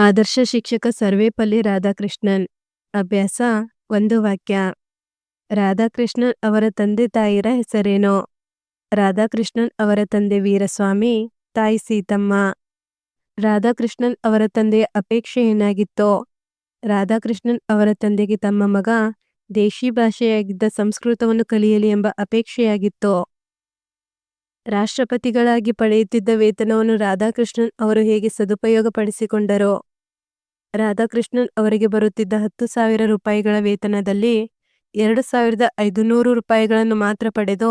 ಆದರ್ಶ ಶಿಕ್ಷಕ ಸರ್ವೇಪಲ್ಲಿ ರಾಧಾಕೃಷ್ಣನ್. ಅಭ್ಯಾಸ ಒಂದು ವಾಕ್ಯ. ರಾಧಾಕೃಷ್ಣನ್ ಅವರ ತಂದೆ ತಾಯಿರ ಹೆಸರೇನು? ರಾಧಾಕೃಷ್ಣನ್ ಅವರ ತಂದೆ ವೀರಸ್ವಾಮಿ, ತಾಯಿ ಸೀತಮ್ಮ. ರಾಧಾಕೃಷ್ಣನ್ ಅವರ ತಂದೆಯ ಅಪೇಕ್ಷೆ ಏನಾಗಿತ್ತೋ? ರಾಧಾಕೃಷ್ಣನ್ ಅವರ ತಂದೆಗೆ ತಮ್ಮ ಮಗ ದೇಶಿ ಭಾಷೆಯಾಗಿದ್ದ ಸಂಸ್ಕೃತವನ್ನು ಕಲಿಯಲಿ ಎಂಬ ಅಪೇಕ್ಷೆಯಾಗಿತ್ತು. ರಾಷ್ಟ್ರಪತಿಗಳಾಗಿ ಪಡೆಯುತ್ತಿದ್ದ ವೇತನವನ್ನು ರಾಧಾಕೃಷ್ಣನ್ ಅವರು ಹೇಗೆ ಸದುಪಯೋಗಪಡಿಸಿಕೊಂಡರೋ? ರಾಧಾಕೃಷ್ಣನ್ ಅವರಿಗೆ ಬರುತ್ತಿದ್ದ ಹತ್ತು ಸಾವಿರ ರೂಪಾಯಿಗಳ ವೇತನದಲ್ಲಿ ಎರಡು ಸಾವಿರದ ಐದುನೂರು ರೂಪಾಯಿಗಳನ್ನು ಮಾತ್ರ ಪಡೆದು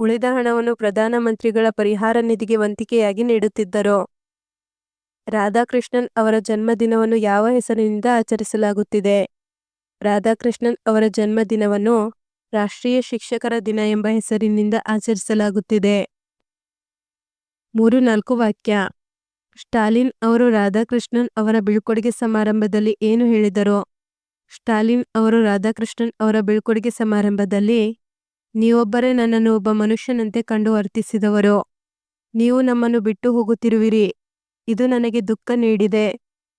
ಉಳಿದ ಹಣವನ್ನು ಪ್ರಧಾನಮಂತ್ರಿಗಳ ಪರಿಹಾರ ನಿಧಿಗೆ ವಂತಿಕೆಯಾಗಿ ನೀಡುತ್ತಿದ್ದರು. ರಾಧಾಕೃಷ್ಣನ್ ಅವರ ಜನ್ಮದಿನವನ್ನು ಯಾವ ಹೆಸರಿನಿಂದ ಆಚರಿಸಲಾಗುತ್ತಿದೆ? ರಾಧಾಕೃಷ್ಣನ್ ಅವರ ಜನ್ಮದಿನವನ್ನು ರಾಷ್ಟ್ರೀಯ ಶಿಕ್ಷಕರ ದಿನ ಎಂಬ ಹೆಸರಿನಿಂದ ಆಚರಿಸಲಾಗುತ್ತಿದೆ. ಮೂರು ನಾಲ್ಕು ವಾಕ್ಯ. ಸ್ಟಾಲಿನ್ ಅವರು ರಾಧಾಕೃಷ್ಣನ್ ಅವರ ಬೀಳ್ಕೊಡುಗೆ ಸಮಾರಂಭದಲ್ಲಿ ಏನು ಹೇಳಿದರು? ಸ್ಟಾಲಿನ್ ಅವರು ರಾಧಾಕೃಷ್ಣನ್ ಅವರ ಬೀಳ್ಕೊಡುಗೆ ಸಮಾರಂಭದಲ್ಲಿ, ನೀವೊಬ್ಬರೇ ನನ್ನನ್ನು ಒಬ್ಬ ಮನುಷ್ಯನಂತೆ ಕಂಡು ವರ್ತಿಸಿದವರು. ನೀವು ನಮ್ಮನ್ನು ಬಿಟ್ಟು ಹೋಗುತ್ತಿರುವಿರಿ. ಇದು ನನಗೆ ದುಃಖ ನೀಡಿದೆ.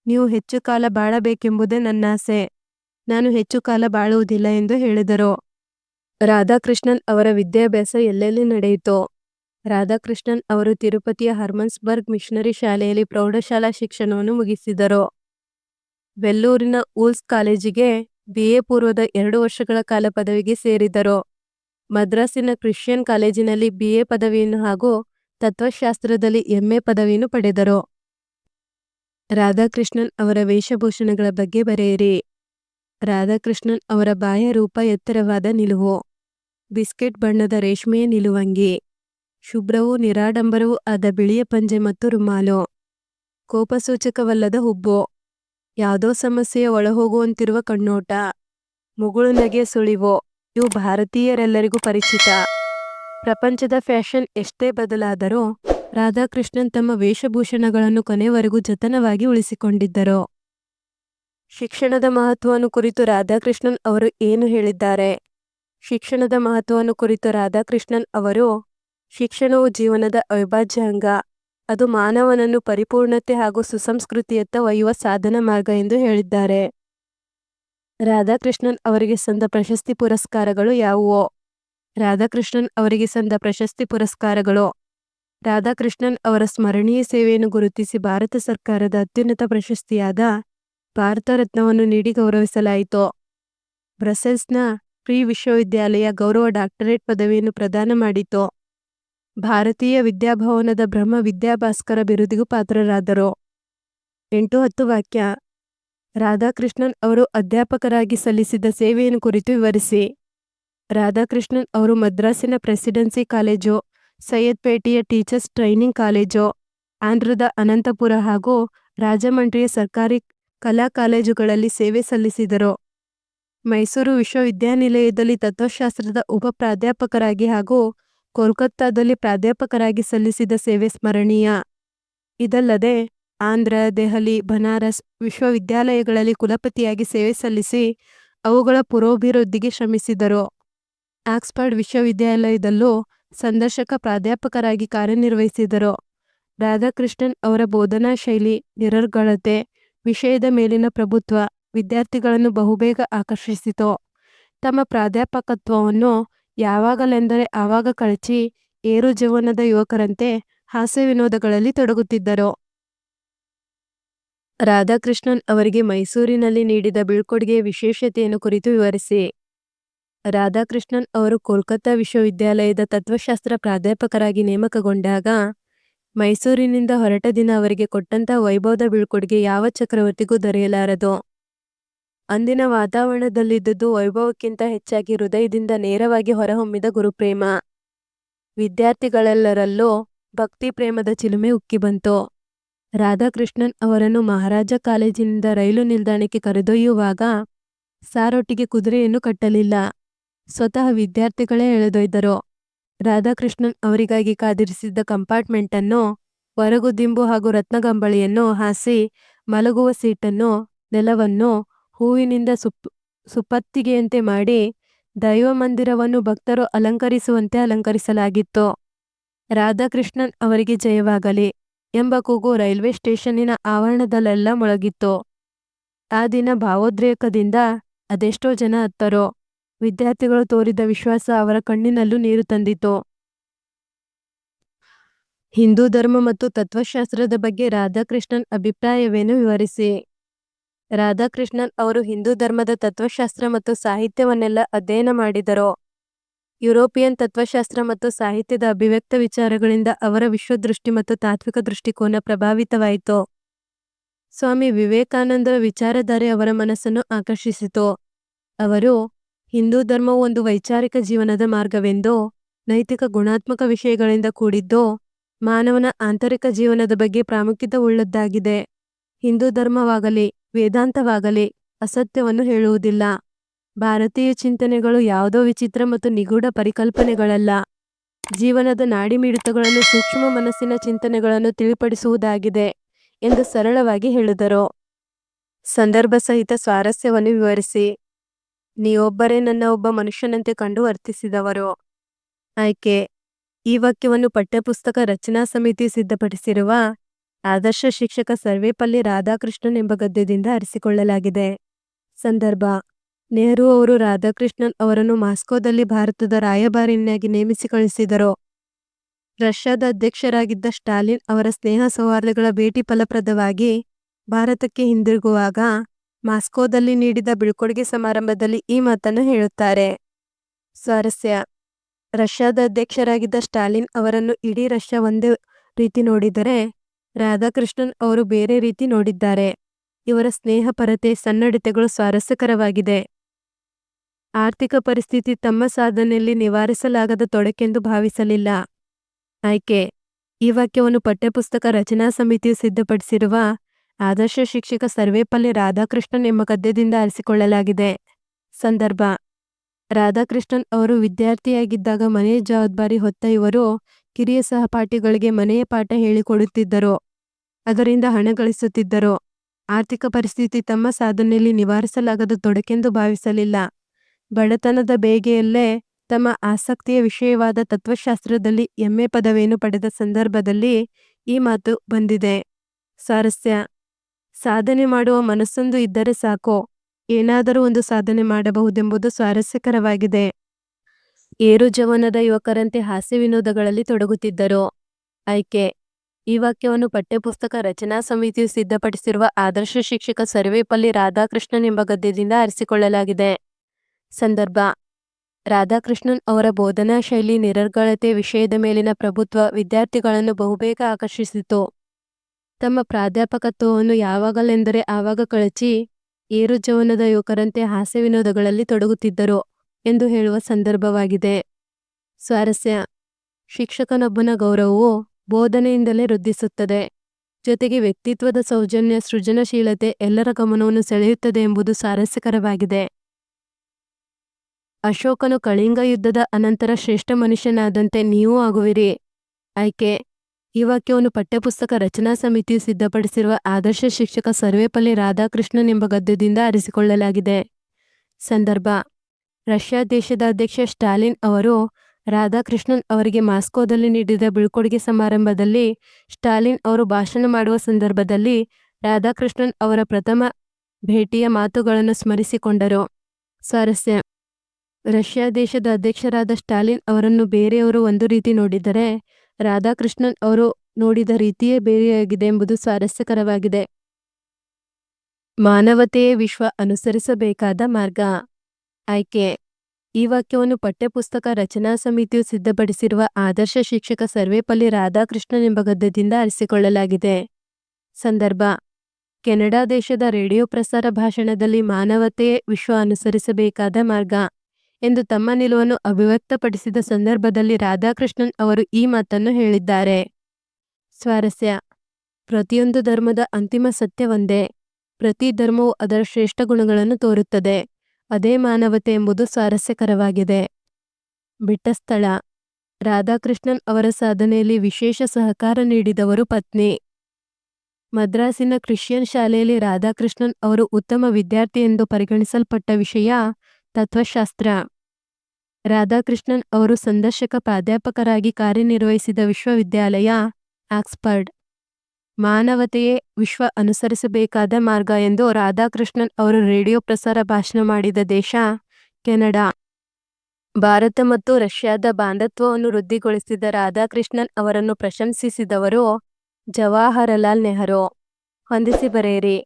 ನೀವು ಹೆಚ್ಚು ಕಾಲ ಬಾಳಬೇಕೆಂಬುದೇ ನನ್ನ ಆಸೆ. ನಾನು ಹೆಚ್ಚು ಕಾಲ ಬಾಳುವುದಿಲ್ಲ ಎಂದು ಹೇಳಿದರು. ರಾಧಾಕೃಷ್ಣನ್ ಅವರ ವಿದ್ಯಾಭ್ಯಾಸ ಎಲ್ಲೆಲ್ಲಿ ನಡೆಯಿತು? ರಾಧಾಕೃಷ್ಣನ್ ಅವರು ತಿರುಪತಿಯ ಹರ್ಮನ್ಸ್ಬರ್ಗ್ ಮಿಷನರಿ ಶಾಲೆಯಲ್ಲಿ ಪ್ರೌಢಶಾಲಾ ಶಿಕ್ಷಣವನ್ನು ಮುಗಿಸಿದರು. ವೆಲ್ಲೂರಿನ ಊಲ್ಸ್ ಕಾಲೇಜಿಗೆ ಬಿ ಎ ಪೂರ್ವದ ಎರಡು ವರ್ಷಗಳ ಕಾಲ ಪದವಿಗೆ ಸೇರಿದರು. ಮದ್ರಾಸಿನ ಕ್ರಿಶ್ಚಿಯನ್ ಕಾಲೇಜಿನಲ್ಲಿ ಬಿ ಎ ಪದವಿಯನ್ನು ಹಾಗೂ ತತ್ವಶಾಸ್ತ್ರದಲ್ಲಿ ಎಂಎ ಪದವಿಯನ್ನು ಪಡೆದರು. ರಾಧಾಕೃಷ್ಣನ್ ಅವರ ವೇಷಭೂಷಣಗಳ ಬಗ್ಗೆ ಬರೆಯಿರಿ. ರಾಧಾಕೃಷ್ಣನ್ ಅವರ ಬಾಹ್ಯ ರೂಪ ಎತ್ತರವಾದ ನಿಲುವು. ಬಿಸ್ಕೆಟ್ ಬಣ್ಣದ ರೇಷ್ಮೆಯ ನಿಲುವಂಗಿ. ಶುಭ್ರವೂ, ನಿರಾಡಂಬರವೂ ಆದ ಬಿಳಿಯ ಪಂಜೆ ಮತ್ತು ರುಮಾಲು. ಕೋಪಸೂಚಕವಲ್ಲದ ಹುಬ್ಬು. ಯಾವುದೋ ಸಮಸ್ಯೆಯ ಒಳಹೋಗುವಂತಿರುವ ಕಣ್ಣೋಟ. ಮುಗುಳು ನಗೆಯ ಸುಳಿವು. ಇವು ಭಾರತೀಯರೆಲ್ಲರಿಗೂ ಪರಿಚಿತ. ಪ್ರಪಂಚದ ಫ್ಯಾಷನ್ ಎಷ್ಟೇ ಬದಲಾದರೂ ರಾಧಾಕೃಷ್ಣನ್ ತಮ್ಮ ವೇಷಭೂಷಣಗಳನ್ನು ಕೊನೆವರೆಗೂ ಜತನವಾಗಿ ಉಳಿಸಿಕೊಂಡಿದ್ದರು. ಶಿಕ್ಷಣದ ಮಹತ್ವವನ್ನು ಕುರಿತು ರಾಧಾಕೃಷ್ಣನ್ ಅವರು ಏನು ಹೇಳಿದ್ದಾರೆ? ಶಿಕ್ಷಣದ ಮಹತ್ವವನ್ನು ಕುರಿತು ರಾಧಾಕೃಷ್ಣನ್ ಅವರು ಶಿಕ್ಷಣವು ಜೀವನದ ಅವಿಭಾಜ್ಯ ಅಂಗ. ಅದು ಮಾನವನನ್ನು ಪರಿಪೂರ್ಣತೆ ಹಾಗೂ ಸುಸಂಸ್ಕೃತಿಯತ್ತ ಒಯ್ಯುವ ಸಾಧನ ಮಾರ್ಗ ಎಂದು ಹೇಳಿದ್ದಾರೆ. ರಾಧಾಕೃಷ್ಣನ್ ಅವರಿಗೆ ಸಂದ ಪ್ರಶಸ್ತಿ ಪುರಸ್ಕಾರಗಳು ಯಾವುವು? ರಾಧಾಕೃಷ್ಣನ್ ಅವರಿಗೆ ಸಂದ ಪ್ರಶಸ್ತಿ ಪುರಸ್ಕಾರಗಳು. ರಾಧಾಕೃಷ್ಣನ್ ಅವರ ಸ್ಮರಣೀಯ ಸೇವೆಯನ್ನು ಗುರುತಿಸಿ ಭಾರತ ಸರ್ಕಾರದ ಅತ್ಯುನ್ನತ ಪ್ರಶಸ್ತಿಯಾದ ಭಾರತ ರತ್ನವನ್ನು ನೀಡಿ ಗೌರವಿಸಲಾಯಿತು. ಬ್ರಸೆಲ್ಸ್ನ ಫ್ರೀ ವಿಶ್ವವಿದ್ಯಾಲಯ ಗೌರವ ಡಾಕ್ಟರೇಟ್ ಪದವಿಯನ್ನು ಪ್ರದಾನ ಮಾಡಿತು. ಭಾರತೀಯ ವಿದ್ಯಾಭವನದ ಬ್ರಹ್ಮ ವಿದ್ಯಾಭಾಸ್ಕರ ಬಿರುದಿಗೂ ಪಾತ್ರರಾದರು. ಎಂಟು ಹತ್ತು ವಾಕ್ಯ. ರಾಧಾಕೃಷ್ಣನ್ ಅವರು ಅಧ್ಯಾಪಕರಾಗಿ ಸಲ್ಲಿಸಿದ ಸೇವೆಯನ್ನು ಕುರಿತು ವಿವರಿಸಿ. ರಾಧಾಕೃಷ್ಣನ್ ಅವರು ಮದ್ರಾಸಿನ ಪ್ರೆಸಿಡೆನ್ಸಿ ಕಾಲೇಜು ಸೈಯದ್ಪೇಟೆಯ ಟೀಚರ್ಸ್ ಟ್ರೈನಿಂಗ್ ಕಾಲೇಜು, ಆಂಧ್ರದ ಅನಂತಪುರ ಹಾಗೂ ರಾಜಮಂಡ್ರಿಯ ಸರ್ಕಾರಿ ಕಲಾ ಕಾಲೇಜುಗಳಲ್ಲಿ ಸೇವೆ ಸಲ್ಲಿಸಿದರು. ಮೈಸೂರು ವಿಶ್ವವಿದ್ಯಾನಿಲಯದಲ್ಲಿ ತತ್ವಶಾಸ್ತ್ರದ ಉಪ ಪ್ರಾಧ್ಯಾಪಕರಾಗಿ ಹಾಗೂ ಕೋಲ್ಕತ್ತಾದಲ್ಲಿ ಪ್ರಾಧ್ಯಾಪಕರಾಗಿ ಸಲ್ಲಿಸಿದ ಸೇವೆ ಸ್ಮರಣೀಯ. ಇದಲ್ಲದೆ, ಆಂಧ್ರ, ದೆಹಲಿ, ಬನಾರಸ್ ವಿಶ್ವವಿದ್ಯಾಲಯಗಳಲ್ಲಿ ಕುಲಪತಿಯಾಗಿ ಸೇವೆ ಸಲ್ಲಿಸಿ ಅವುಗಳ ಪುರೋಭಿವೃದ್ಧಿಗೆ ಶ್ರಮಿಸಿದರು. ಆಕ್ಸ್ಫರ್ಡ್ ವಿಶ್ವವಿದ್ಯಾಲಯದಲ್ಲೂ ಸಂದರ್ಶಕ ಪ್ರಾಧ್ಯಾಪಕರಾಗಿ ಕಾರ್ಯನಿರ್ವಹಿಸಿದರು. ರಾಧಾಕೃಷ್ಣನ್ ಅವರ ಬೋಧನಾ ಶೈಲಿ, ನಿರರ್ಗಳತೆ, ವಿಷಯದ ಮೇಲಿನ ಪ್ರಭುತ್ವ, ವಿದ್ಯಾರ್ಥಿಗಳನ್ನು ಬಹುಬೇಗ ಆಕರ್ಷಿಸಿತು. ತಮ್ಮ ಪ್ರಾಧ್ಯಾಪಕತ್ವವನ್ನು ಯಾವಾಗಲೆಂದರೆ ಆವಾಗ ಕಳಚಿ ಏರು ಜೀವನದ ಯುವಕರಂತೆ ಹಾಸ್ಯ ವಿನೋದಗಳಲ್ಲಿ ತೊಡಗುತ್ತಿದ್ದರು. ರಾಧಾಕೃಷ್ಣನ್ ಅವರಿಗೆ ಮೈಸೂರಿನಲ್ಲಿ ನೀಡಿದ ಬೀಳ್ಕೊಡುಗೆಯ ವಿಶೇಷತೆಯನ್ನು ಕುರಿತು ವಿವರಿಸಿ. ರಾಧಾಕೃಷ್ಣನ್ ಅವರು ಕೋಲ್ಕತ್ತಾ ವಿಶ್ವವಿದ್ಯಾಲಯದ ತತ್ವಶಾಸ್ತ್ರ ಪ್ರಾಧ್ಯಾಪಕರಾಗಿ ನೇಮಕಗೊಂಡಾಗ, ಮೈಸೂರಿನಿಂದ ಹೊರಟ ದಿನ ಅವರಿಗೆ ಕೊಟ್ಟಂತಹ ವೈಭವದ ಬೀಳ್ಕೊಡುಗೆ ಯಾವ ಚಕ್ರವರ್ತಿಗೂ ದೊರೆಯಲಾರದು? ಅಂದಿನ ವಾತಾವರಣದಲ್ಲಿದ್ದುದು ವೈಭವಕ್ಕಿಂತ ಹೆಚ್ಚಾಗಿ ಹೃದಯದಿಂದ ನೇರವಾಗಿ ಹೊರಹೊಮ್ಮಿದ ಗುರುಪ್ರೇಮ. ವಿದ್ಯಾರ್ಥಿಗಳೆಲ್ಲರಲ್ಲೂ ಭಕ್ತಿ ಪ್ರೇಮದ ಚಿಲುಮೆ ಉಕ್ಕಿ ಬಂತು. ರಾಧಾಕೃಷ್ಣನ್ ಅವರನ್ನು ಮಹಾರಾಜ ಕಾಲೇಜಿನಿಂದ ರೈಲು ನಿಲ್ದಾಣಕ್ಕೆ ಕರೆದೊಯ್ಯುವಾಗ ಸಾರೊಟ್ಟಿಗೆ ಕುದುರೆಯನ್ನು ಕಟ್ಟಲಿಲ್ಲ. ಸ್ವತಃ ವಿದ್ಯಾರ್ಥಿಗಳೇ ಎಳೆದೊಯ್ದರು. ರಾಧಾಕೃಷ್ಣನ್ ಅವರಿಗಾಗಿ ಕಾದಿರಿಸಿದ್ದ ಕಂಪಾರ್ಟ್ಮೆಂಟನ್ನು ಹೊರಗುದಿಂಬು ಹಾಗೂ ರತ್ನಗಂಬಳಿಯನ್ನು ಹಾಸಿ ಮಲಗುವ ಸೀಟನ್ನು, ನೆಲವನ್ನು ಹೂವಿನಿಂದ ಸುಪ್ ಸುಪ್ಪತ್ತಿಗೆಯಂತೆ ಮಾಡಿ ದೈವಮಂದಿರವನ್ನು ಭಕ್ತರು ಅಲಂಕರಿಸುವಂತೆ ಅಲಂಕರಿಸಲಾಗಿತ್ತು ರಾಧಾಕೃಷ್ಣನ್ ಅವರಿಗೆ ಜಯವಾಗಲಿ ಎಂಬ ಕೂಗು ರೈಲ್ವೆ ಸ್ಟೇಷನ್ನಿನ ಆವರಣದಲ್ಲೆಲ್ಲ ಮೊಳಗಿತ್ತು. ಆ ದಿನ ಭಾವೋದ್ರೇಕದಿಂದ ಅದೆಷ್ಟೋ ಜನ ಅತ್ತರೋ. ವಿದ್ಯಾರ್ಥಿಗಳು ತೋರಿದ ವಿಶ್ವಾಸ ಅವರ ಕಣ್ಣಿನಲ್ಲೂ ನೀರು ತಂದಿತು. ಹಿಂದೂ ಧರ್ಮ ಮತ್ತು ತತ್ವಶಾಸ್ತ್ರದ ಬಗ್ಗೆ ರಾಧಾಕೃಷ್ಣನ್ ಅಭಿಪ್ರಾಯವೇನು ವಿವರಿಸಿ. ರಾಧಾಕೃಷ್ಣನ್ ಅವರು ಹಿಂದೂ ಧರ್ಮದ ತತ್ವಶಾಸ್ತ್ರ ಮತ್ತು ಸಾಹಿತ್ಯವನ್ನೆಲ್ಲ ಅಧ್ಯಯನ ಮಾಡಿದರು. ಯುರೋಪಿಯನ್ ತತ್ವಶಾಸ್ತ್ರ ಮತ್ತು ಸಾಹಿತ್ಯದ ಅಭಿವ್ಯಕ್ತ ವಿಚಾರಗಳಿಂದ ಅವರ ವಿಶ್ವದೃಷ್ಟಿ ಮತ್ತು ತಾತ್ವಿಕ ದೃಷ್ಟಿಕೋನ ಪ್ರಭಾವಿತವಾಯಿತು. ಸ್ವಾಮಿ ವಿವೇಕಾನಂದರ ವಿಚಾರಧಾರೆ ಅವರ ಮನಸ್ಸನ್ನು ಆಕರ್ಷಿಸಿತು. ಅವರು ಹಿಂದೂ ಧರ್ಮವು ಒಂದು ವೈಚಾರಿಕ ಜೀವನದ ಮಾರ್ಗವೆಂದು ನೈತಿಕ ಗುಣಾತ್ಮಕ ವಿಷಯಗಳಿಂದ ಕೂಡಿದ್ದು, ಮಾನವನ ಆಂತರಿಕ ಜೀವನದ ಬಗ್ಗೆ ಪ್ರಾಮುಖ್ಯತೆ ಉಳ್ಳದ್ದಾಗಿದೆ ಹಿಂದೂ ಧರ್ಮವಾಗಲಿ ವೇದಾಂತವಾಗಲಿ ಅಸತ್ಯವನ್ನು ಹೇಳುವುದಿಲ್ಲ. ಭಾರತೀಯ ಚಿಂತನೆಗಳು ಯಾವುದೋ ವಿಚಿತ್ರ ಮತ್ತು ನಿಗೂಢ ಪರಿಕಲ್ಪನೆಗಳಲ್ಲ. ಜೀವನದ ನಾಡಿಮಿಡಿತಗಳನ್ನು ಸೂಕ್ಷ್ಮ ಮನಸ್ಸಿನ ಚಿಂತನೆಗಳನ್ನು ತಿಳಿಪಡಿಸುವುದಾಗಿದೆ ಎಂದು ಸರಳವಾಗಿ ಹೇಳಿದರು. ಸಂದರ್ಭ ಸಹಿತ ಸ್ವಾರಸ್ಯವನ್ನು ವಿವರಿಸಿ. ನೀವೊಬ್ಬರೇ ನನ್ನ ಒಬ್ಬ ಮನುಷ್ಯನಂತೆ ಕಂಡು ವರ್ತಿಸಿದವರು. ಆಯ್ಕೆ ಈ ವಾಕ್ಯವನ್ನು ಪಠ್ಯಪುಸ್ತಕ ರಚನಾ ಸಮಿತಿ ಸಿದ್ಧಪಡಿಸಿರುವ ಆದರ್ಶ ಶಿಕ್ಷಕ ಸರ್ವೇಪಲ್ಲಿ ರಾಧಾಕೃಷ್ಣನ್ ಎಂಬ ಗದ್ಯದಿಂದ ಅರಿಸಿಕೊಳ್ಳಲಾಗಿದೆ ಸಂದರ್ಭ. ನೆಹರು ಅವರು ರಾಧಾಕೃಷ್ಣನ್ ಅವರನ್ನು ಮಾಸ್ಕೋದಲ್ಲಿ ಭಾರತದ ರಾಯಭಾರಿಯನ್ನಾಗಿ ನೇಮಿಸಿ ಕಳಿಸಿದರು ರಷ್ಯಾದ ಅಧ್ಯಕ್ಷರಾಗಿದ್ದ ಸ್ಟಾಲಿನ್ ಅವರ ಸ್ನೇಹ ಸೌಹಾರ್ದಗಳ ಭೇಟಿ ಫಲಪ್ರದವಾಗಿ ಭಾರತಕ್ಕೆ ಹಿಂದಿರುಗುವಾಗ ಮಾಸ್ಕೋದಲ್ಲಿ ನೀಡಿದ ಬೀಳ್ಕೊಡುಗೆ ಸಮಾರಂಭದಲ್ಲಿ ಈ ಮಾತನ್ನು ಹೇಳುತ್ತಾರೆ. ಸ್ವಾರಸ್ಯ. ರಷ್ಯಾದ ಅಧ್ಯಕ್ಷರಾಗಿದ್ದ ಸ್ಟಾಲಿನ್ ಅವರನ್ನು ಇಡೀ ರಷ್ಯಾ ಒಂದೇ ರೀತಿ ನೋಡಿದರೆ, ರಾಧಾಕೃಷ್ಣನ್ ಅವರು ಬೇರೆ ರೀತಿ ನೋಡಿದ್ದಾರೆ. ಇವರ ಸ್ನೇಹಪರತೆ, ಸನ್ನಡತೆಗಳು ಸ್ವಾರಸ್ಯಕರವಾಗಿದೆ. ಆರ್ಥಿಕ ಪರಿಸ್ಥಿತಿ ತಮ್ಮ ಸಾಧನೆಯಲ್ಲಿ ನಿವಾರಿಸಲಾಗದ ತೊಡಕೆಂದು ಭಾವಿಸಲಿಲ್ಲ. ಆಯ್ಕೆ ಈ ವಾಕ್ಯವನ್ನು ಪಠ್ಯಪುಸ್ತಕ ರಚನಾ ಸಮಿತಿಯು ಸಿದ್ಧಪಡಿಸಿರುವ ಆದರ್ಶ ಶಿಕ್ಷಕ ಸರ್ವೇಪಲ್ಲಿ ರಾಧಾಕೃಷ್ಣನ್ ಎಂಬ ಗದ್ಯದಿಂದ ಆರಿಸಿಕೊಳ್ಳಲಾಗಿದೆ. ಸಂದರ್ಭ ರಾಧಾಕೃಷ್ಣನ್ ಅವರು ವಿದ್ಯಾರ್ಥಿಯಾಗಿದ್ದಾಗ ಮನೆಯ ಜವಾಬ್ದಾರಿ ಹೊತ್ತ ಇವರು ಕಿರಿಯ ಸಹಪಾಠಿಗಳಿಗೆ ಮನೆಯ ಪಾಠ ಹೇಳಿಕೊಡುತ್ತಿದ್ದರು. ಅದರಿಂದ ಹಣ ಗಳಿಸುತ್ತಿದ್ದರು. ಆರ್ಥಿಕ ಪರಿಸ್ಥಿತಿ ತಮ್ಮ ಸಾಧನೆಯಲ್ಲಿ ನಿವಾರಿಸಲಾಗದ ತೊಡಕೆಂದು ಭಾವಿಸಲಿಲ್ಲ. ಬಡತನದ ಬೇಗೆಯಲ್ಲೇ ತಮ್ಮ ಆಸಕ್ತಿಯ ವಿಷಯವಾದ ತತ್ವಶಾಸ್ತ್ರದಲ್ಲಿ ಎಂ. ಎ. ಪದವಿಯನ್ನು ಪಡೆದ ಸಂದರ್ಭದಲ್ಲಿ ಈ ಮಾತು ಬಂದಿದೆ. ಸ್ವಾರಸ್ಯ ಸಾಧನೆ ಮಾಡುವ ಮನಸ್ಸೊಂದು ಇದ್ದರೆ ಸಾಕು, ಏನಾದರೂ ಒಂದು ಸಾಧನೆ ಮಾಡಬಹುದೆಂಬುದು ಸ್ವಾರಸ್ಯಕರವಾಗಿದೆ. ಏರುಜವನದ ಯುವಕರಂತೆ ಹಾಸ್ಯ ವಿನೋದಗಳಲ್ಲಿ ತೊಡಗುತ್ತಿದ್ದರು. ಆಯ್ಕೆ ಈ ವಾಕ್ಯವನ್ನು ಪಠ್ಯಪುಸ್ತಕ ರಚನಾ ಸಮಿತಿಯು ಸಿದ್ಧಪಡಿಸಿರುವ ಆದರ್ಶ ಶಿಕ್ಷಕ ಸರ್ವೇಪಲ್ಲಿ ರಾಧಾಕೃಷ್ಣನ್ ಎಂಬ ಗದ್ಯದಿಂದ ಆರಿಸಿಕೊಳ್ಳಲಾಗಿದೆ. ಸಂದರ್ಭ ರಾಧಾಕೃಷ್ಣನ್ ಅವರ ಬೋಧನಾ ಶೈಲಿ ನಿರರ್ಗಳತೆ ವಿಷಯದ ಮೇಲಿನ ಪ್ರಭುತ್ವ ವಿದ್ಯಾರ್ಥಿಗಳನ್ನು ಬಹುಬೇಗ ಆಕರ್ಷಿಸಿತು. ತಮ್ಮ ಪ್ರಾಧ್ಯಾಪಕತ್ವವನ್ನು ಯಾವಾಗಲೆಂದರೆ ಆವಾಗ ಕಳಚಿ, ಏರುಜವನದ ಯುವಕರಂತೆ ಹಾಸ್ಯವಿನೋದಗಳಲ್ಲಿ ತೊಡಗುತ್ತಿದ್ದರು ಎಂದು ಹೇಳುವ ಸಂದರ್ಭವಾಗಿದೆ. ಸ್ವಾರಸ್ಯ ಶಿಕ್ಷಕನೊಬ್ಬನ ಗೌರವವು ಬೋಧನೆಯಿಂದಲೇ ವೃದ್ಧಿಸುತ್ತದೆ. ಜೊತೆಗೆ ವ್ಯಕ್ತಿತ್ವದ ಸೌಜನ್ಯ, ಸೃಜನಶೀಲತೆ ಎಲ್ಲರ ಗಮನವನ್ನು ಸೆಳೆಯುತ್ತದೆ ಎಂಬುದು ಸ್ವಾರಸ್ಯಕರವಾಗಿದೆ. ಅಶೋಕನು ಕಳಿಂಗ ಯುದ್ಧದ ಅನಂತರ ಶ್ರೇಷ್ಠ ಮನುಷ್ಯನಾದಂತೆ ನೀವೂ ಆಗುವಿರಿ. ಆಯ್ಕೆ ಈ ವಾಕ್ಯವನ್ನು ಪಠ್ಯಪುಸ್ತಕ ರಚನಾ ಸಮಿತಿಯು ಸಿದ್ಧಪಡಿಸಿರುವ ಆದರ್ಶ ಶಿಕ್ಷಕ ಸರ್ವೇಪಲ್ಲಿ ರಾಧಾಕೃಷ್ಣನ್ ಎಂಬ ಗದ್ಯದಿಂದ ಆರಿಸಿಕೊಳ್ಳಲಾಗಿದೆ. ಸಂದರ್ಭ ರಷ್ಯಾ ದೇಶದ ಅಧ್ಯಕ್ಷ ಸ್ಟಾಲಿನ್ ಅವರು ರಾಧಾಕೃಷ್ಣನ್ ಅವರಿಗೆ ಮಾಸ್ಕೋದಲ್ಲಿ ನೀಡಿದ ಬೀಳ್ಕೊಡುಗೆ ಸಮಾರಂಭದಲ್ಲಿ ಸ್ಟಾಲಿನ್ ಅವರು ಭಾಷಣ ಮಾಡುವ ಸಂದರ್ಭದಲ್ಲಿ ರಾಧಾಕೃಷ್ಣನ್ ಅವರ ಪ್ರಥಮ ಭೇಟಿಯ ಮಾತುಗಳನ್ನು ಸ್ಮರಿಸಿಕೊಂಡರು. ಸ್ವಾರಸ್ಯ ರಷ್ಯಾ ದೇಶದ ಅಧ್ಯಕ್ಷರಾದ ಸ್ಟಾಲಿನ್ ಅವರನ್ನು ಬೇರೆಯವರು ಒಂದು ರೀತಿ ನೋಡಿದರೆ, ರಾಧಾಕೃಷ್ಣನ್ ಅವರು ನೋಡಿದ ರೀತಿಯೇ ಬೇರೆಯಾಗಿದೆ ಎಂಬುದು ಸ್ವಾರಸ್ಯಕರವಾಗಿದೆ. ಮಾನವತೆಯೇ ವಿಶ್ವ ಅನುಸರಿಸಬೇಕಾದ ಮಾರ್ಗ. ಆಯ್ಕೆ. ಈ ವಾಕ್ಯವನ್ನು ಪಠ್ಯಪುಸ್ತಕ ರಚನಾ ಸಮಿತಿಯು ಸಿದ್ಧಪಡಿಸಿರುವ ಆದರ್ಶ ಶಿಕ್ಷಕ ಸರ್ವೇಪಲ್ಲಿ ರಾಧಾಕೃಷ್ಣನ್ ಎಂಬ ಗದ್ಯದಿಂದ ಅರಿಸಿಕೊಳ್ಳಲಾಗಿದೆ. ಸಂದರ್ಭ. ಕೆನಡಾ ದೇಶದ ರೇಡಿಯೋ ಪ್ರಸಾರ ಭಾಷಣದಲ್ಲಿ ಮಾನವತೆಯೇ ವಿಶ್ವ ಅನುಸರಿಸಬೇಕಾದ ಮಾರ್ಗ ಎಂದು ತಮ್ಮ ನಿಲುವನ್ನು ಅಭಿವ್ಯಕ್ತಪಡಿಸಿದ ಸಂದರ್ಭದಲ್ಲಿ ರಾಧಾಕೃಷ್ಣನ್ ಅವರು ಈ ಮಾತನ್ನು ಹೇಳಿದ್ದಾರೆ. ಸ್ವಾರಸ್ಯ. ಪ್ರತಿಯೊಂದು ಧರ್ಮದ ಅಂತಿಮ ಸತ್ಯವೊಂದೇ. ಪ್ರತಿ ಧರ್ಮವು ಅದರ ಶ್ರೇಷ್ಠ ಗುಣಗಳನ್ನು ತೋರುತ್ತದೆ. ಅದೇ ಮಾನವತೆ ಎಂಬುದು ಸ್ವಾರಸ್ಯಕರವಾಗಿದೆ. ಬಿಟ್ಟ ಸ್ಥಳ ರಾಧಾಕೃಷ್ಣನ್ ಅವರ ಸಾಧನೆಯಲ್ಲಿ ವಿಶೇಷ ಸಹಕಾರ ನೀಡಿದವರು ಪತ್ನಿ. ಮದ್ರಾಸಿನ ಕ್ರಿಶ್ಚಿಯನ್ ಶಾಲೆಯಲ್ಲಿ ರಾಧಾಕೃಷ್ಣನ್ ಅವರು ಉತ್ತಮ ವಿದ್ಯಾರ್ಥಿ ಎಂದು ಪರಿಗಣಿಸಲ್ಪಟ್ಟ ವಿಷಯ ತತ್ವಶಾಸ್ತ್ರ. ರಾಧಾಕೃಷ್ಣನ್ ಅವರು ಸಂದರ್ಶಕ ಪ್ರಾಧ್ಯಾಪಕರಾಗಿ ಕಾರ್ಯನಿರ್ವಹಿಸಿದ ವಿಶ್ವವಿದ್ಯಾಲಯ ಆಕ್ಸ್ಫರ್ಡ್. ಮಾನವತೆಯೇ ವಿಶ್ವ ಅನುಸರಿಸಬೇಕಾದ ಮಾರ್ಗ ಎಂದು ರಾಧಾಕೃಷ್ಣನ್ ಅವರು ರೇಡಿಯೋ ಪ್ರಸಾರ ಭಾಷಣ ಮಾಡಿದ ದೇಶ, ಕೆನಡಾ. ಭಾರತ ಮತ್ತು ರಷ್ಯಾದ ಬಾಂಧತ್ವವನ್ನು ವೃದ್ಧಿಗೊಳಿಸಿದ ರಾಧಾಕೃಷ್ಣನ್ ಅವರನ್ನು ಪ್ರಶಂಸಿಸಿದವರು ಜವಾಹರಲಾಲ್ ನೆಹರು. ಹೊಂದಿಸಿ ಬರೆಯಿರಿ.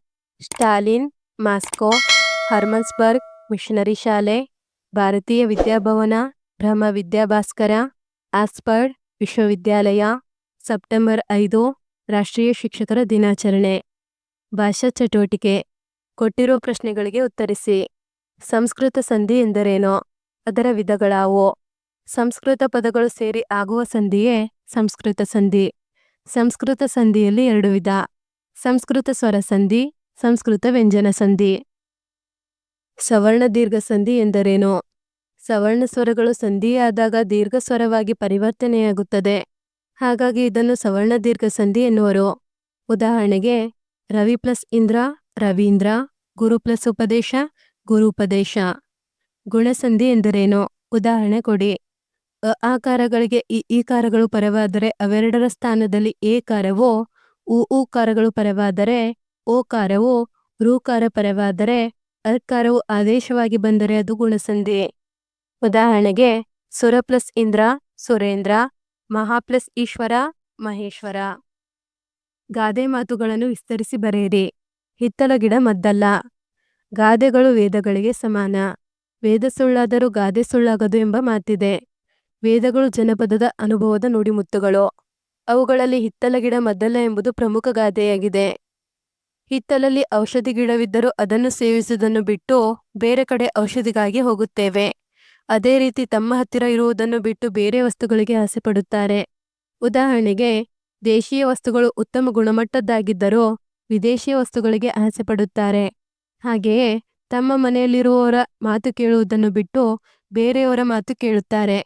ಸ್ಟಾಲಿನ್, ಮಾಸ್ಕೋ, ಹರ್ಮನ್ಸ್ಬರ್ಗ್, ಮಿಷನರಿ ಶಾಲೆ, ಭಾರತೀಯ ವಿದ್ಯಾಭವನ, ಬ್ರಹ್ಮ ವಿದ್ಯಾಭಾಸ್ಕರ ಆಸ್ಪರ್ಡ್ ವಿಶ್ವವಿದ್ಯಾಲಯ, ಸೆಪ್ಟೆಂಬರ್ ಐದು ರಾಷ್ಟ್ರೀಯ ಶಿಕ್ಷಕರ ದಿನಾಚರಣೆ. ಭಾಷಾ ಚಟುವಟಿಕೆ. ಕೊಟ್ಟಿರೋ ಪ್ರಶ್ನೆಗಳಿಗೆ ಉತ್ತರಿಸಿ. ಸಂಸ್ಕೃತ ಸಂಧಿ ಎಂದರೇನು? ಅದರ ವಿಧಗಳಾವು? ಸಂಸ್ಕೃತ ಪದಗಳು ಸೇರಿ ಆಗುವ ಸಂಧಿಯೇ ಸಂಸ್ಕೃತ ಸಂಧಿ. ಸಂಸ್ಕೃತ ಸಂಧಿಯಲ್ಲಿ ಎರಡು ವಿಧ. ಸಂಸ್ಕೃತ ಸ್ವರ ಸಂಧಿ, ಸಂಸ್ಕೃತ ವ್ಯಂಜನ ಸಂಧಿ. ಸವರ್ಣ ದೀರ್ಘ ಸಂಧಿ ಎಂದರೇನು? ಸವರ್ಣ ಸ್ವರಗಳು ಸಂಧಿಯಾದಾಗ ದೀರ್ಘ ಸ್ವರವಾಗಿ ಪರಿವರ್ತನೆಯಾಗುತ್ತದೆ. ಹಾಗಾಗಿ ಇದನ್ನು ಸವರ್ಣ ದೀರ್ಘ ಸಂಧಿ ಎನ್ನುವರು. ಉದಾಹರಣೆಗೆ, ರವಿ ಪ್ಲಸ್ ಇಂದ್ರ, ರವೀಂದ್ರ, ಗುರು ಪ್ಲಸ್ ಉಪದೇಶ ಗುರುಪದೇಶ ಗುಣಸಂಧಿ ಎಂದರೇನು? ಉದಾಹರಣೆ ಕೊಡಿ. ಅ ಆಕಾರಗಳಿಗೆ ಇ ಈಕಾರಗಳು ಪರವಾದರೆ ಅವೆರಡರ ಸ್ಥಾನದಲ್ಲಿ ಏಕಾರವೋ ಉ ಊಕಾರಗಳು ಪರವಾದರೆ ಓಕಾರವು ರೂಕಾರ ಪರವಾದರೆ ಅರ್ಕಾರವು ಆದೇಶವಾಗಿ ಬಂದರೆ ಅದು ಗುಣಸಂಧಿ. ಉದಾಹರಣೆಗೆ, ಸುರ ಪ್ಲಸ್ ಇಂದ್ರ, ಸುರೇಂದ್ರ ಮಹಾ ಪ್ಲಸ್ ಈಶ್ವರ, ಮಹೇಶ್ವರ. ಗಾದೆ ಮಾತುಗಳನ್ನು ವಿಸ್ತರಿಸಿ ಬರೆಯಿರಿ. ಹಿತ್ತಲ ಗಿಡ ಮದ್ದಲ್ಲ. ಗಾದೆಗಳು ವೇದಗಳಿಗೆ ಸಮಾನ. ವೇದ ಸುಳ್ಳಾದರೂ ಗಾದೆ ಸುಳ್ಳಾಗದು ಎಂಬ ಮಾತಿದೆ. ವೇದಗಳು ಜನಪದದ ಅನುಭವದ ನುಡಿಮುತ್ತುಗಳು ಅವುಗಳಲ್ಲಿ ಹಿತ್ತಲ ಗಿಡ ಮದ್ದಲ್ಲ ಎಂಬುದು ಪ್ರಮುಖ ಗಾದೆಯಾಗಿದೆ. ಹಿತ್ತಲಲ್ಲಿ ಔಷಧಿ ಗಿಡವಿದ್ದರೂ ಅದನ್ನು ಸೇವಿಸುವುದನ್ನು ಬಿಟ್ಟು ಬೇರೆ ಕಡೆ ಔಷಧಿಗಾಗಿ ಹೋಗುತ್ತೇವೆ. ಅದೇ ರೀತಿ ತಮ್ಮ ಹತ್ತಿರ ಇರುವುದನ್ನು ಬಿಟ್ಟು ಬೇರೆ ವಸ್ತುಗಳಿಗೆ ಆಸೆ ಪಡುತ್ತಾರೆ. ಉದಾಹರಣೆಗೆ, ದೇಶೀಯ ವಸ್ತುಗಳು ಉತ್ತಮ ಗುಣಮಟ್ಟದ್ದಾಗಿದ್ದರೂ ವಿದೇಶಿಯ ವಸ್ತುಗಳಿಗೆ ಆಸೆ ಪಡುತ್ತಾರೆ. ಹಾಗೆಯೇ, ತಮ್ಮ ಮನೆಯಲ್ಲಿರುವವರ ಮಾತು ಕೇಳುವುದನ್ನು ಬಿಟ್ಟು ಬೇರೆಯವರ ಮಾತು ಕೇಳುತ್ತಾರೆ.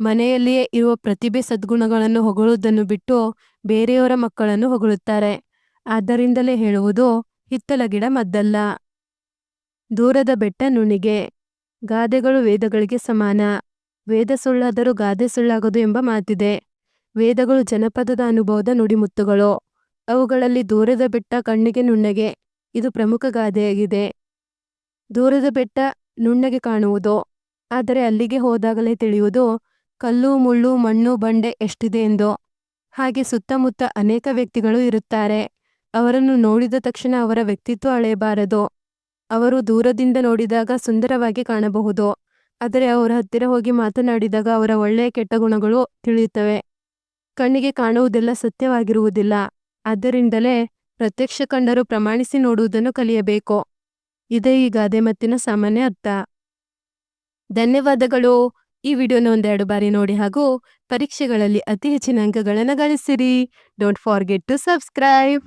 ಮನೆಯಲ್ಲಿಯೇ ಇರುವ ಪ್ರತಿಭೆ ಸದ್ಗುಣಗಳನ್ನು ಹೊಗಳುವುದನ್ನು ಬಿಟ್ಟು ಬೇರೆಯವರ ಮಕ್ಕಳನ್ನು ಹೊಗಳುತ್ತಾರೆ. ಆದ್ದರಿಂದಲೇ ಹೇಳುವುದು ಹಿತ್ತಲ ಗಿಡ ಮದ್ದಲ್ಲ. ದೂರದ ಬೆಟ್ಟ ನುಣಿಗೆ. ಗಾದೆಗಳು ವೇದಗಳಿಗೆ ಸಮಾನ. ವೇದ ಸುಳ್ಳಾದರೂ ಗಾದೆ ಸುಳ್ಳಾಗದು ಎಂಬ ಮಾತಿದೆ. ವೇದಗಳು ಜನಪದದ ಅನುಭವದ ನುಡಿಮುತ್ತುಗಳು. ಅವುಗಳಲ್ಲಿ ದೂರದ ಬೆಟ್ಟ ಕಣ್ಣಿಗೆ ನುಣ್ಣಗೆ. ಇದು ಪ್ರಮುಖ ಗಾದೆಯಾಗಿದೆ. ದೂರದ ಬೆಟ್ಟ ನುಣ್ಣಗೆ ಕಾಣುವುದು. ಆದರೆ ಅಲ್ಲಿಗೆ ಹೋದಾಗಲೇ ತಿಳಿಯುವುದು, ಕಲ್ಲು, ಮುಳ್ಳು, ಮಣ್ಣು, ಬಂಡೆ ಎಷ್ಟಿದೆ ಎಂದು. ಹಾಗೆ ಸುತ್ತಮುತ್ತ ಅನೇಕ ವ್ಯಕ್ತಿಗಳು ಇರುತ್ತಾರೆ. ಅವರನ್ನು ನೋಡಿದ ತಕ್ಷಣ ಅವರ ವ್ಯಕ್ತಿತ್ವ ಅಳೆಯಬಾರದು. ಅವರು ದೂರದಿಂದ ನೋಡಿದಾಗ ಸುಂದರವಾಗಿ ಕಾಣಬಹುದು. ಆದರೆ ಅವರ ಹತ್ತಿರ ಹೋಗಿ ಮಾತನಾಡಿದಾಗ ಅವರ ಒಳ್ಳೆಯ ಕೆಟ್ಟ ಗುಣಗಳು ತಿಳಿಯುತ್ತವೆ. ಕಣ್ಣಿಗೆ ಕಾಣುವುದೆಲ್ಲ ಸತ್ಯವಾಗಿರುವುದಿಲ್ಲ. ಆದ್ದರಿಂದಲೇ ಪ್ರತ್ಯಕ್ಷ ಕಂಡರು ಪ್ರಮಾಣಿಸಿ ನೋಡುವುದನ್ನು ಕಲಿಯಬೇಕು. ಇದೇ ಈ ಗಾದೆ ಮತ್ತಿನ ಸಾಮಾನ್ಯ ಅರ್ಥ. ಧನ್ಯವಾದಗಳು. ಈ ವಿಡಿಯೋನ ಒಂದೆರಡು ಬಾರಿ ನೋಡಿ ಹಾಗೂ ಪರೀಕ್ಷೆಗಳಲ್ಲಿ ಅತಿ ಹೆಚ್ಚಿನ ಅಂಕಗಳನ್ನು ಗಳಿಸಿರಿ. Don't forget to subscribe